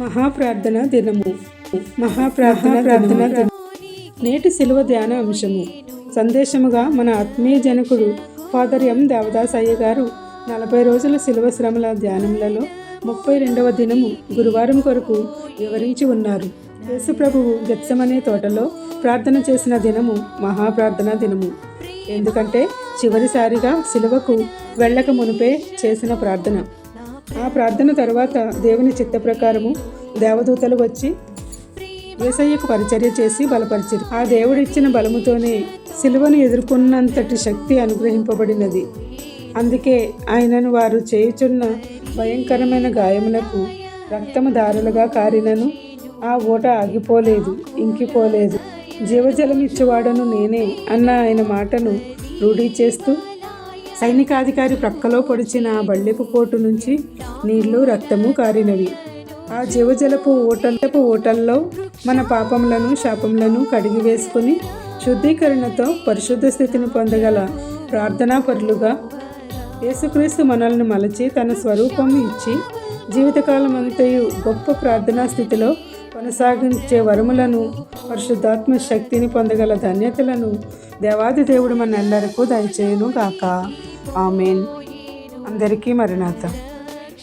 మహాప్రార్థన దినము. మహాప్రార్థన ప్రార్థన నేటి శిలువ ధ్యాన అంశము. సందేశముగా మన ఆత్మీయ జనకుడు ఫాదర్ ఎం దేవదాస్ అయ్య గారు నలభై రోజుల శిలువ శ్రమల ధ్యానములలో ముప్పై రెండవ దినము గురువారం కొరకు వివరించి ఉన్నారు. యేసు ప్రభువు గెత్సమనే తోటలో ప్రార్థన చేసిన దినము మహాప్రార్థన దినము. ఎందుకంటే చివరిసారిగా శిలువకు వెళ్ళక మునిపే చేసిన ప్రార్థన. ఆ ప్రార్థన తర్వాత దేవుని చిత్త ప్రకారము దేవదూతలు వచ్చి ఏసయ్యకు పరిచర్య చేసి బలపరిచారు. ఆ దేవుడిచ్చిన బలముతోనే సిలువను ఎదుర్కొన్నంతటి శక్తి అనుగ్రహింపబడినది. అందుకే ఆయనను వారు చేయుచున్న భయంకరమైన గాయములకు రక్తము దారులుగా కారినను ఆ ఓట ఆగిపోలేదు ఇంకిపోలేదు. జీవజలం ఇచ్చేవాడను నేనే అన్న ఆయన మాటను రూఢీ చేస్తూ సైనికాధికారి ప్రక్కలో పొడిచిన బళ్ళెపు పోటు నుంచి నీళ్ళు రక్తము కారినవి. ఆ జీవజలపు ఓటలపు ఓటల్లో మన పాపములను శాపములను కడిగి వేసుకుని శుద్ధీకరణతో పరిశుద్ధ స్థితిని పొందగల ప్రార్థనా పరులుగా యేసుక్రీస్తు మనల్ని మలచి తన స్వరూపం ఇచ్చి జీవితకాలం అంతయు గొప్ప ప్రార్థనా స్థితిలో కొనసాగించే వరములను పరిశుద్ధాత్మ శక్తిని పొందగల ధన్యతలను దేవాది దేవుడు మన ఎల్లరకు దయచేయును గాక ఆమెన్. అందరికీ మరణాత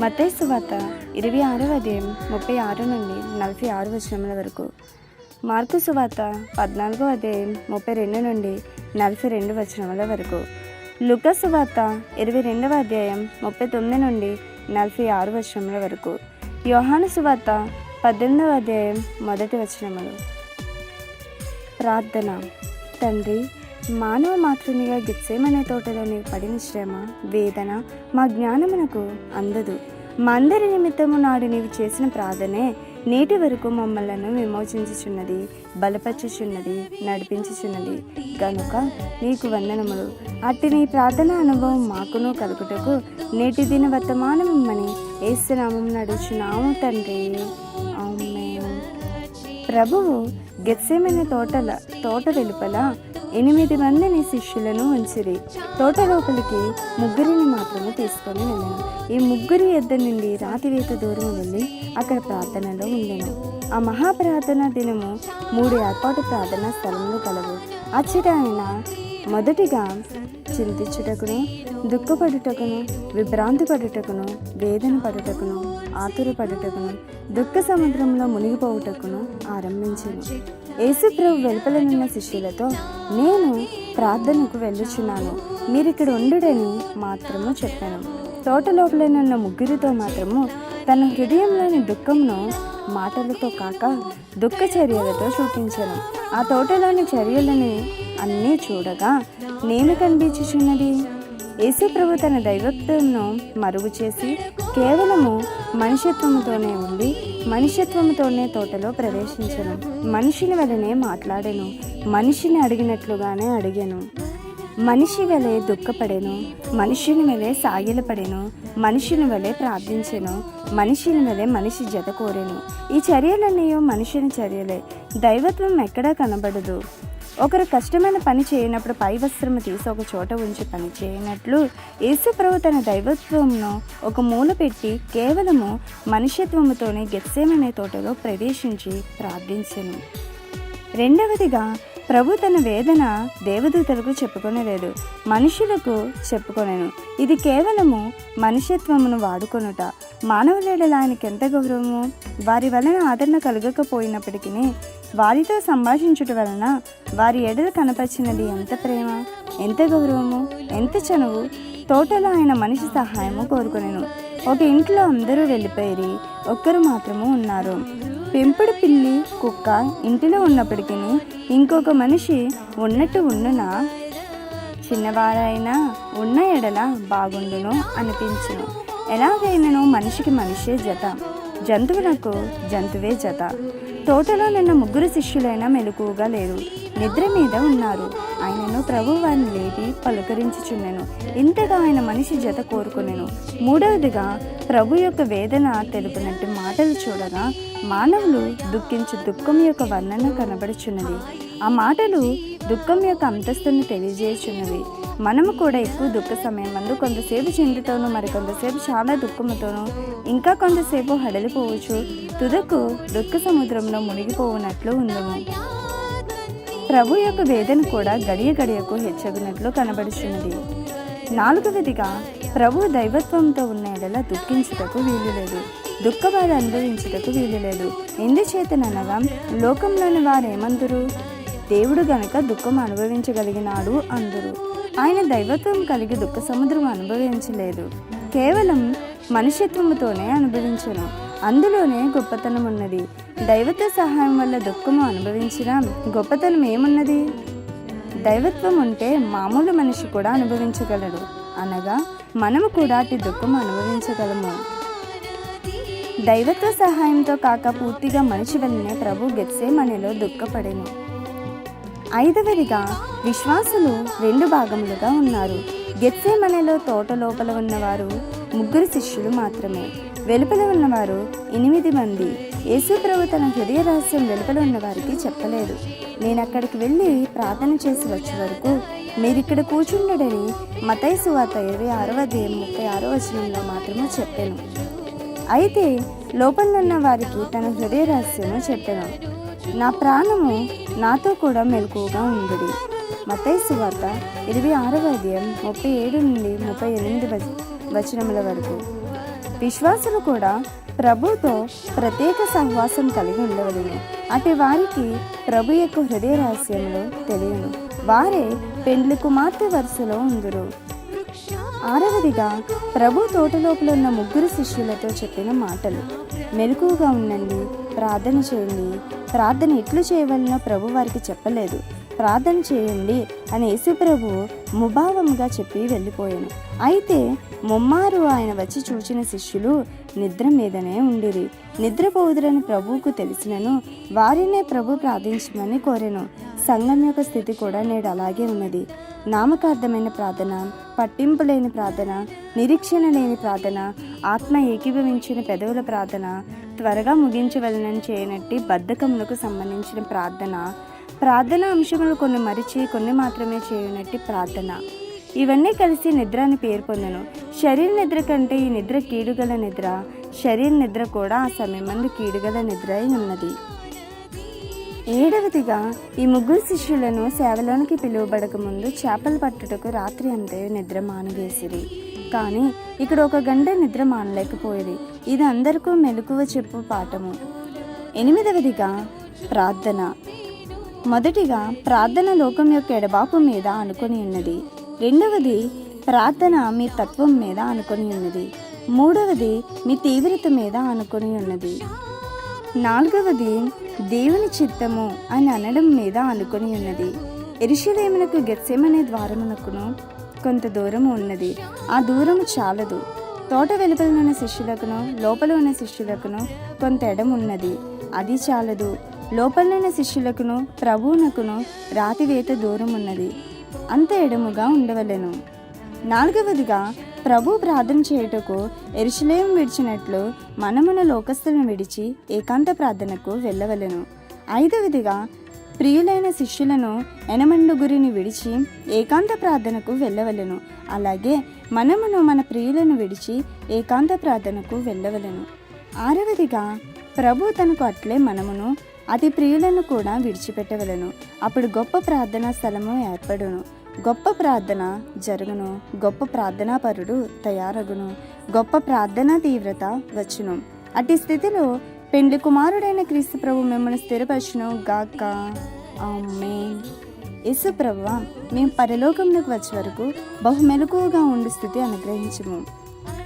మత్తయి సువాత ఇరవై ఆరవ అధ్యాయం ముప్పై ఆరు నుండి నలభై ఆరు వచనముల వరకు. మార్కు సువాత పద్నాలుగో అధ్యాయం ముప్పై రెండు నుండి నలభై రెండు వచనముల వరకు. లుక సువాత ఇరవై రెండవ అధ్యాయం ముప్పై తొమ్మిది నుండి నలభై ఆరు వచనముల వరకు. యోహాను సువాత పద్దెనిమిదవ అధ్యాయం మొదటి వచనములు. ప్రార్థన. తండ్రి మానవ మాతృమిగా గిత్సేమనే తోటలోని పడిన శ్రమ వేదన మా జ్ఞానమునకు అందదు. మందరి నిమిత్తము నాడు నీవు చేసిన ప్రార్థనే నేటి వరకు మమ్మలను విమోచించుచున్నది బలపరచుచున్నది నడిపించుచున్నది. కనుక నీకు వందనములు. అట్టి నీ ప్రార్థన అనుభవం మాకును కలుగుటకు నేటి దిన వర్తమానమని ఏసునామం నడుచున్నాము తండ్రి. ప్రభువు గెత్సేమైన తోటల తోట వెలుపల ఎనిమిది మందిని శిష్యులను ఉంచిరి. తోట లోపలికి ముగ్గురిని మాత్రమే తీసుకొని వెళ్ళాను. ఈ ముగ్గురి ఎద్ద నుండి రాతివేత దూరం వెళ్ళి అక్కడ ప్రార్థనలో ఉండెను ఆ మహాప్రార్థన దినము మూడు ఏర్పాటు ప్రార్థనా స్థలంలో కలవు. అచ్చట ఆయన మొదటిగా చింతించుటకును దుఃఖపడుటకును విభ్రాంతి పడుటకును వేదన పడుటకును ఆతురపడుటకును దుఃఖ సముద్రంలో మునిగిపోవుటకును ఆరంభించాను. యేసుప్రభు వెలుపలనున్న శిష్యులతో నేను ప్రార్థనకు వెళ్ళుచున్నాను. మీరిక్కడ ఉండుడని మాత్రము చెప్పాను. తోట లోపలనున్న ముగ్గురితో మాత్రము తన హృదయంలోని దుఃఖమును మాటలతో కాక దుఃఖ చర్యలతో చూపించాను. ఆ తోటలోని చర్యలని అన్నీ చూడగా నేను కనిపించుచున్నది. యేసుప్రభు తన దైవత్వంను మరుగు చేసి కేవలము మనుష్యత్వముతోనే ఉండి మనుష్యత్వముతోనే తోటలో ప్రవేశించను. మనిషిని వలనే మాట్లాడెను. మనిషిని అడిగినట్లుగానే అడిగాను. మనిషి వలె దుఃఖపడెను. మనుషుని వలె సాగిలపడెను. మనుషుని వలె ప్రార్థించెను. మనిషిని వలె మనిషి జత కోరెను. ఈ చర్యలన్నీ మనుషుని చర్యలే. దైవత్వం ఎక్కడా కనబడదు. ఒకరు కష్టమైన పని చేయనప్పుడు పై వస్త్రము తీసి ఒక చోట ఉంచి పని చేయనట్లు యేసుప్రభు తన దైవత్వంను ఒక మూల పెట్టి కేవలము మనుష్యత్వముతోనే గెత్సేమనే తోటలో ప్రవేశించి ప్రార్థించను. రెండవదిగా ప్రభు తన వేదన దేవదూతలకు చెప్పుకొనలేదు మనుషులకు చెప్పుకొనను. ఇది కేవలము మనుష్యత్వమును వాడుకొనుట. మానవులేడల ఆయనకి ఎంత గౌరవము? వారి వలన ఆదరణ కలగకపోయినప్పటికీ వారితో సంభాషించుట వలన వారి ఎడలు కనపరిచినది ఎంత ప్రేమ ఎంత గౌరవము ఎంత చనువు తోటలో ఆయన మనిషి సహాయము కోరుకునేను. ఒక ఇంట్లో అందరూ వెళ్ళిపోయి ఒక్కరు మాత్రము ఉన్నారు. పెంపుడు పిల్లి కుక్క ఇంటిలో ఉన్నప్పటికీ ఇంకొక మనిషి ఉన్నట్టు ఉండునా? చిన్నవారైనా ఉన్న ఎడల బాగుండును అనిపించును. ఎలాగైనాను మనిషికి మనిషే జత జంతువులకు జంతువే జత. తోటలో నిన్న ముగ్గురు శిష్యులైన మెలకువగా లేరు. నిద్ర మీద ఉన్నారు. ఆయనను ప్రభు వారిని లేపి పలుకరించుచున్నాను ఇంతగా ఆయన మనిషి జత కోరుకునేను. మూడవదిగా ప్రభు యొక్క వేదన తెలుపునట్టు మాటలు చూడగా మానవులు దుఃఖించు దుఃఖం యొక్క వర్ణన కనబడుచున్నది. ఆ మాటలు దుఃఖం యొక్క అంతస్తుని తెలియజేయుచున్నవి. మనము కూడా ఎక్కువ దుఃఖ సమయం మందు కొంతసేపు చింతతోనూ మరి కొంతసేపు చాలా దుఃఖముతోనూ ఇంకా కొంతసేపు హడలిపోవచ్చు. తుదకు దుఃఖ సముద్రంలో మునిగిపోవునట్లు ఉందము. ప్రభు యొక్క వేదన కూడా గడియ గడియకు హెచ్చగినట్లు కనబడుతుంది నాలుగవదిగా ప్రభు దైవత్వంతో ఉన్న ఎడల దుఃఖించుటకు వీలు లేదు దుఃఖబాధ అనుభవించుటకు వీలు లేదు ఎందుచేతననగా లోకంలోని వారేమందురు? దేవుడు గనక దుఃఖం అనుభవించగలిగినాడు అందురు. ఆయన దైవత్వం కలిగి దుఃఖ సముద్రం అనుభవించలేదు. కేవలం మనుష్యత్వముతోనే అనుభవించను. అందులోనే గొప్పతనం ఉన్నది దైవత్వ సహాయం వల్ల దుఃఖము అనుభవించినా గొప్పతనం ఏమున్నది? దైవత్వం ఉంటే మామూలు మనిషి కూడా అనుభవించగలడు. అనగా మనము కూడా అటు దుఃఖము అనుభవించగలము. దైవత్వ సహాయంతో కాక పూర్తిగా మనిషి వెళ్ళిన ప్రభు గెత్సే మనలో దుఃఖపడేను. ఐదవదిగా విశ్వాసులు రెండు భాగములుగా ఉన్నారు. గెత్సేమనలో తోట లోపల ఉన్నవారు ముగ్గురు శిష్యులు మాత్రమే. వెలుపల ఉన్నవారు ఎనిమిది మంది. యేసు ప్రభు తన హృదయ రహస్యం వెలుపల ఉన్నవారికి చెప్పలేదు. నేను అక్కడికి వెళ్ళి ప్రార్థన చేసి వచ్చే వరకు మీరు ఇక్కడ కూర్చుండడని మతైసు వార్త ఇరవై ఆరవ అధ్యాయం ముప్పై ఆరో వచనంలో మాత్రమే చెప్పాను. అయితే లోపలున్న వారికి తన హృదయ రహస్యము చెప్పాను. నా ప్రాణము నాతో కూడా మెలకువగా ఉండదు మతైసు వార్త ఇరవై ఆరవ అధ్యాయం ముప్పై ఏడు నుండి ముప్పై ఎనిమిది వచనముల వరకు. విశ్వాసులు కూడా ప్రభుతో ప్రత్యేక సహవాసం కలిగి ఉండవలను. అటు వారికి ప్రభు యొక్క హృదయ రహస్యంలో తెలియను. వారే పెండ్లి కుమార్తె వరుసలో ఉందురు. ఆరవదిగా ప్రభు తోటలోపల ఉన్న ముగ్గురు శిష్యులతో చెప్పిన మాటలు. మెలకువగా ఉండండి. ప్రార్థన చేయండి. ప్రార్థన ఎట్లు చేయవలనో ప్రభు వారికి చెప్పలేదు. ప్రార్థన చేయండి అని యేసుప్రభు ముభావంగా చెప్పి వెళ్ళిపోయాను. అయితే ముమ్మారు ఆయన వచ్చి చూచిన శిష్యులు నిద్ర మీదనే ఉండిరి. నిద్రపోదురని ప్రభువుకు తెలిసినను వారినే ప్రభు ప్రార్థించమని కోరాను. సంఘం యొక్క స్థితి కూడా నేడు అలాగే ఉన్నది. నామకార్థమైన ప్రార్థన పట్టింపు లేని ప్రార్థన నిరీక్షణ లేని ప్రార్థన ఆత్మ ఏకీభవించిన పెదవుల ప్రార్థన త్వరగా ముగించవలనని చేయనట్టి బద్ధకములకు సంబంధించిన ప్రార్థన. ప్రార్థన అంశములు కొన్ని మరిచి కొన్ని మాత్రమే చేయనట్టి ప్రార్థన. ఇవన్నీ కలిసి నిద్ర అని పేరు పొందను. శరీర నిద్ర కంటే ఈ నిద్ర కీడుగల నిద్ర. శరీర నిద్ర కూడా ఆ సమయమందు కీడుగల నిద్ర అయి ఉన్నది ఏడవదిగా ఈ ముగ్గురు శిష్యులను సేవలోనికి పిలువబడక ముందు చేపలు పట్టుటకు రాత్రి అంతే నిద్ర మానవేసిరి. కానీ ఇక్కడ ఒక గంట నిద్ర మానలేకపోయేది ఇది అందరికీ మెలకువ చెప్పు పాఠము. ఎనిమిదవదిగా ప్రార్థన. మొదటిగా ప్రార్థన లోకం యొక్క ఎడబాపు మీద అనుకొని ఉన్నది. రెండవది ప్రార్థన మీ తత్వం మీద అనుకొని ఉన్నది. మూడవది మీ తీవ్రత మీద అనుకొని ఉన్నది. నాలుగవది దేవుని చిత్తము అని అనడం మీద అనుకొని ఉన్నది. ఎరుషులేమునకు గెత్సేమనే ద్వారమునకును కొంత దూరము ఉన్నది. ఆ దూరము చాలదు. తోట వెలుపల ఉన్న శిష్యులకును లోపల ఉన్న శిష్యులకును కొంత ఎడం ఉన్నది. అది చాలదు. లోపల ఉన్న శిష్యులకును ప్రభువునకును రాతివేత దూరం ఉన్నది అంత ఎడముగా ఉండవలెను. నాలుగవదిగా ప్రభు ప్రార్థన చేయుటకు ఎరుషులేం విడిచినట్లు మనమున లోకస్తులను విడిచి ఏకాంత ప్రార్థనకు వెళ్ళవలెను. ఐదవదిగా ప్రియులైన శిష్యులను ఎనమండుగురిని విడిచి ఏకాంత ప్రార్థనకు వెళ్ళవలెను. అలాగే మనమును మన ప్రియులను విడిచి ఏకాంత ప్రార్థనకు వెళ్ళవలెను. ఆరవదిగా ప్రభు తనకు అట్లే మనమును అతి ప్రియులను కూడా విడిచిపెట్టవలను. అప్పుడు గొప్ప ప్రార్థనా స్థలము ఏర్పడును. గొప్ప ప్రార్థన జరుగును. గొప్ప ప్రార్థనాపరుడు తయారగును. గొప్ప ప్రార్థనా తీవ్రత వచ్చును. అట్టి స్థితిలో పెండ్లి కుమారుడైన క్రీస్తు ప్రభు మిమ్మల్ని స్థిరపరచును గాక. అమ్మే యేసు ప్రభు మేము పరలోకంలోకి వచ్చే వరకు బహు మెలకువగా ఉండి స్థితి అనుగ్రహించము.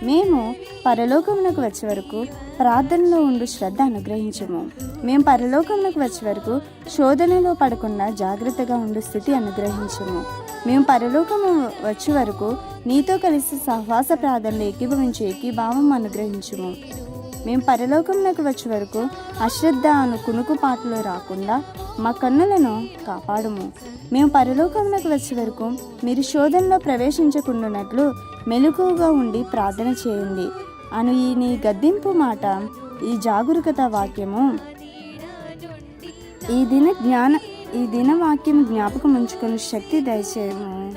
మేము పరలోకమునకు వచ్చే వరకు ప్రార్థనలో ఉండు శ్రద్ధ అనుగ్రహించము. మేము పరలోకమునకు వచ్చే వరకు శోధనలో పడకుండా జాగ్రత్తగా ఉండు స్థితి అనుగ్రహించము. మేము పరలోకము వచ్చే వరకు నీతో కలిసి సహవాస ప్రార్థనలు ఏకీభవించి ఏకీభావం అనుగ్రహించుము. మేము పరలోకంలోకి వచ్చే వరకు అశ్రద్ధ అను కునుకు పాటలు రాకుండా మా కన్నులను కాపాడుము. మేము పరలోకంలోకి వచ్చే వరకు మీరు శోధనలో ప్రవేశించకుండానట్లు మెలకువగా ఉండి ప్రార్థన చేయండి. అను ఈ నీ గద్దింపు మాట ఈ జాగరూకత వాక్యము. ఈ దిన జ్ఞాన ఈ దిన వాక్యం జ్ఞాపకం ఉంచుకుని శక్తి దయచేయము.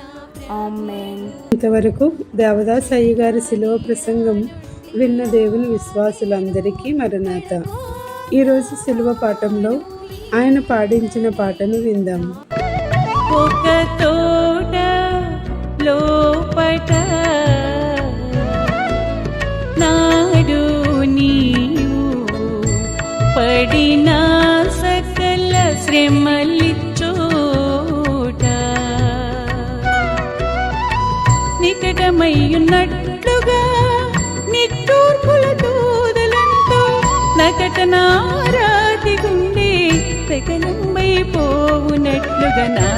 ఆమెన్. ఇంతవరకు దేవదాస్ అయ్య గారి శిలువ ప్రసంగం విన్న దేవుని విశ్వాసులందరికీ మరణాత. ఈరోజు శిలువ పాఠంలో ఆయన పాడించిన పాటను విందాం. ఒక తోట లోపట నాడు నీవు పడిన సకల శ్రమలిచ్చోట నికటమయ్యున్నట్లుగా నిట్టూర్పుల దూదలంతో నకట నారాతి గుండె సకలంబై పోవునట్లుగా నా